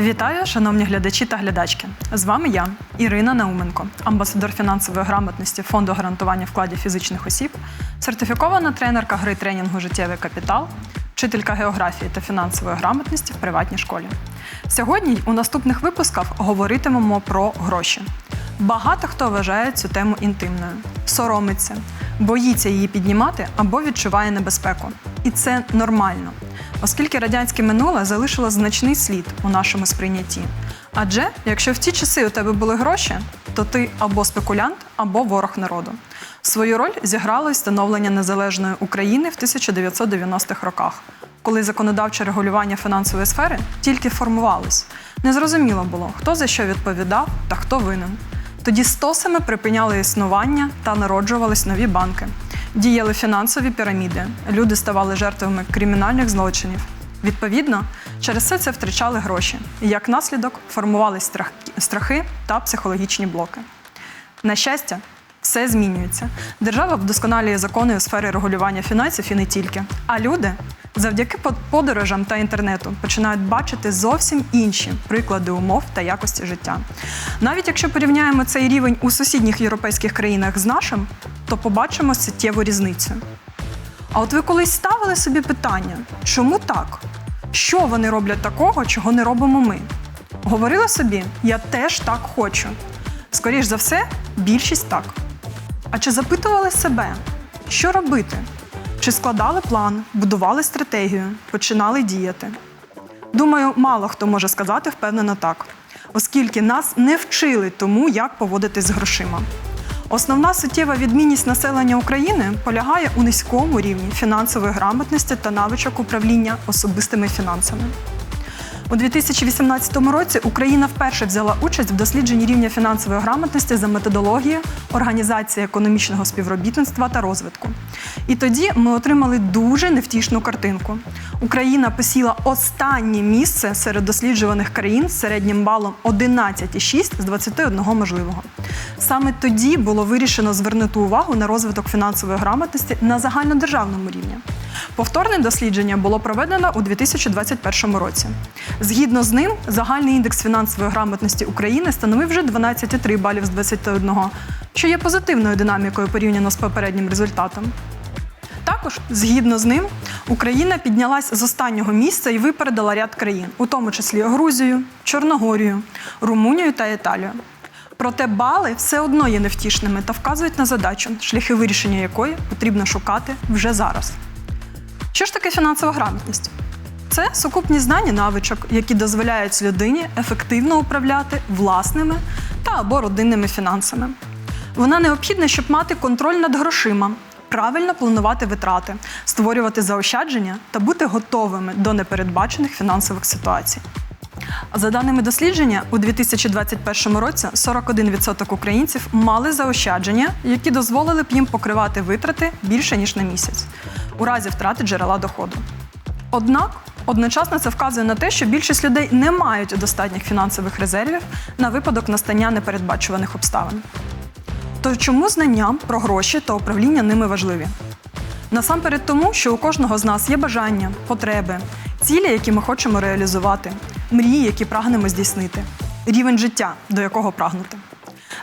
Вітаю, шановні глядачі та глядачки. З вами я, Ірина Науменко, амбасадор фінансової грамотності Фонду гарантування вкладів фізичних осіб, сертифікована тренерка гри тренінгу Життєвий капітал, вчителька географії та фінансової грамотності в приватній школі. Сьогодні у наступних випусках говоритимемо про гроші. Багато хто вважає цю тему інтимною, соромиться, боїться її піднімати або відчуває небезпеку. І це нормально, оскільки радянське минуле залишило значний слід у нашому сприйнятті. Адже якщо в ті часи у тебе були гроші, то ти або спекулянт, або ворог народу. Свою роль зіграло й становлення незалежної України в 1990-х роках, коли законодавче регулювання фінансової сфери тільки формувалось. Незрозуміло було, хто за що відповідав та хто винен. Тоді стосами припиняли існування та народжувались нові банки. Діяли фінансові піраміди, люди ставали жертвами кримінальних злочинів. Відповідно, через це це втрачали гроші. І як наслідок формувались страхи та психологічні блоки. На щастя, все змінюється. Держава вдосконалює закони у сфері регулювання фінансів і не тільки. А люди завдяки подорожам та інтернету починають бачити зовсім інші приклади умов та якості життя. Навіть якщо порівняємо цей рівень у сусідніх європейських країнах з нашим, то побачимо суттєву різницю. А от ви колись ставили собі питання, чому так? Що вони роблять такого, чого не робимо ми? Говорили собі, я теж так хочу. Скоріш за все, більшість так. А чи запитували себе, що робити? Чи складали план, будували стратегію, починали діяти? Думаю, мало хто може сказати впевнено так, оскільки нас не вчили тому, як поводитись з грошима. Основна суттєва відмінність населення України полягає у низькому рівні фінансової грамотності та навичок управління особистими фінансами. У 2018 році Україна вперше взяла участь в дослідженні рівня фінансової грамотності за методологією Організації економічного співробітництва та розвитку. І тоді ми отримали дуже невтішну картинку. Україна посіла останнє місце серед досліджуваних країн з середнім балом 11,6 з 21 можливого. Саме тоді було вирішено звернути увагу на розвиток фінансової грамотності на загальнодержавному рівні. Повторне дослідження було проведено у 2021 році. Згідно з ним, загальний індекс фінансової грамотності України становив вже 12,3 балів з 21, що є позитивною динамікою порівняно з попереднім результатом. Також, згідно з ним, Україна піднялась з останнього місця і випередила ряд країн, у тому числі Грузію, Чорногорію, Румунію та Італію. Проте бали все одно є невтішними та вказують на задачу, шляхи вирішення якої потрібно шукати вже зараз. Що ж таке фінансова грамотність? Це сукупність знань і навичок, які дозволяють людині ефективно управляти власними та або родинними фінансами. Вона необхідна, щоб мати контроль над грошима, правильно планувати витрати, створювати заощадження та бути готовими до непередбачених фінансових ситуацій. За даними дослідження, у 2021 році 41% українців мали заощадження, які дозволили б їм покривати витрати більше ніж на місяць у разі втрати джерела доходу. Однак одночасно це вказує на те, що більшість людей не мають достатніх фінансових резервів на випадок настання непередбачуваних обставин. То чому знання про гроші та управління ними важливі? Насамперед тому, що у кожного з нас є бажання, потреби, цілі, які ми хочемо реалізувати, мрії, які прагнемо здійснити, рівень життя, до якого прагнути.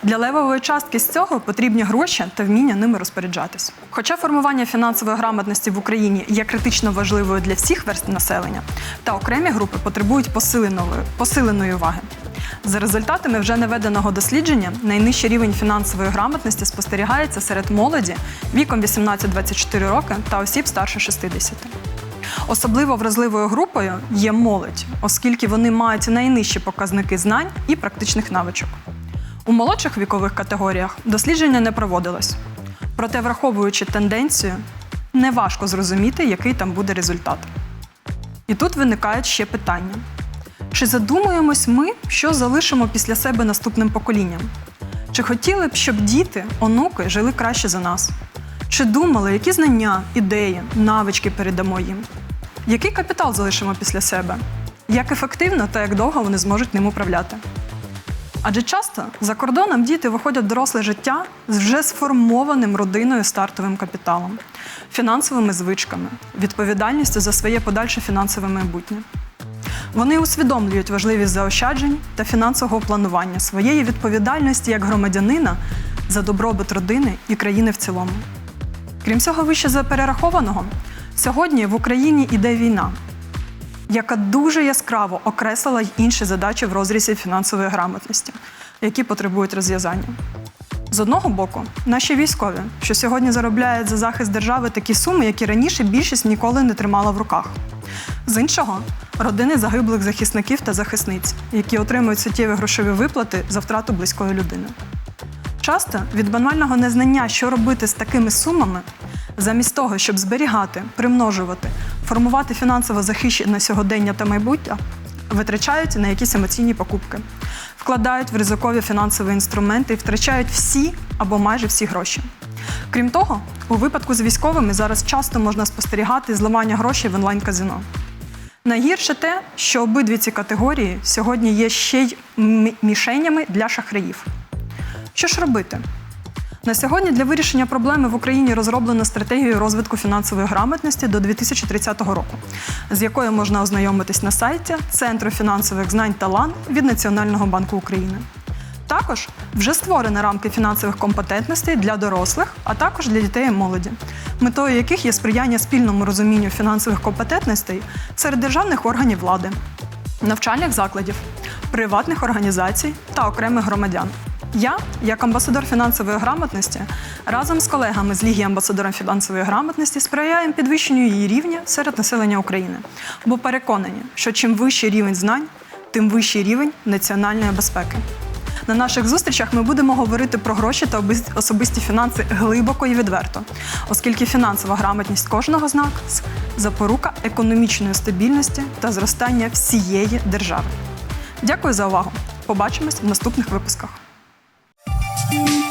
Для левової частки з цього потрібні гроші та вміння ними розпоряджатись. Хоча формування фінансової грамотності в Україні є критично важливою для всіх верств населення, та окремі групи потребують посиленої, посиленої уваги. За результатами вже наведеного дослідження, найнижчий рівень фінансової грамотності спостерігається серед молоді віком 18-24 роки та осіб старше 60. Особливо вразливою групою є молодь, оскільки вони мають найнижчі показники знань і практичних навичок. У молодших вікових категоріях дослідження не проводилось. Проте, враховуючи тенденцію, неважко зрозуміти, який там буде результат. І тут виникають ще питання: чи задумуємось ми, що залишимо після себе наступним поколінням? Чи хотіли б, щоб діти, онуки жили краще за нас? Чи думали, які знання, ідеї, навички передамо їм? Який капітал залишимо після себе? Як ефективно та як довго вони зможуть ним управляти? Адже часто за кордоном діти виходять доросле життя з вже сформованим родиною стартовим капіталом, фінансовими звичками, відповідальністю за своє подальше фінансове майбутнє. Вони усвідомлюють важливість заощаджень та фінансового планування своєї відповідальності як громадянина за добробут родини і країни в цілому. Крім цього, вище за перерахованого, сьогодні в Україні іде війна, яка дуже яскраво окреслила й інші задачі в розрізі фінансової грамотності, які потребують розв'язання. З одного боку, наші військові, що сьогодні заробляють за захист держави такі суми, які раніше більшість ніколи не тримала в руках. З іншого, родини загиблих захисників та захисниць, які отримують суттєві грошові виплати за втрату близької людини. Часто від банального незнання, що робити з такими сумами, замість того, щоб зберігати, примножувати, формувати фінансово захищене сьогодення та майбуття, витрачають на якісь емоційні покупки, вкладають в ризикові фінансові інструменти і втрачають всі або майже всі гроші. Крім того, у випадку з військовими зараз часто можна спостерігати зливання грошей в онлайн-казино. Найгірше те, що обидві ці категорії сьогодні є ще й мішенями для шахраїв. Що ж робити? На сьогодні для вирішення проблеми в Україні розроблено стратегію розвитку фінансової грамотності до 2030 року, з якою можна ознайомитись на сайті Центру фінансових знань та ЛАН від Національного банку України. Також вже створені рамки фінансових компетентностей для дорослих, а також для дітей і молоді, метою яких є сприяння спільному розумінню фінансових компетентностей серед державних органів влади, навчальних закладів, приватних організацій та окремих громадян. Я, як амбасадор фінансової грамотності, разом з колегами з Ліги амбасадорів фінансової грамотності сприяємо підвищенню її рівня серед населення України, бо переконані, що чим вищий рівень знань, тим вищий рівень національної безпеки. На наших зустрічах ми будемо говорити про гроші та особисті фінанси глибоко і відверто, оскільки фінансова грамотність кожного з нас запорука економічної стабільності та зростання всієї держави. Дякую за увагу! Побачимось в наступних випусках. Thank you.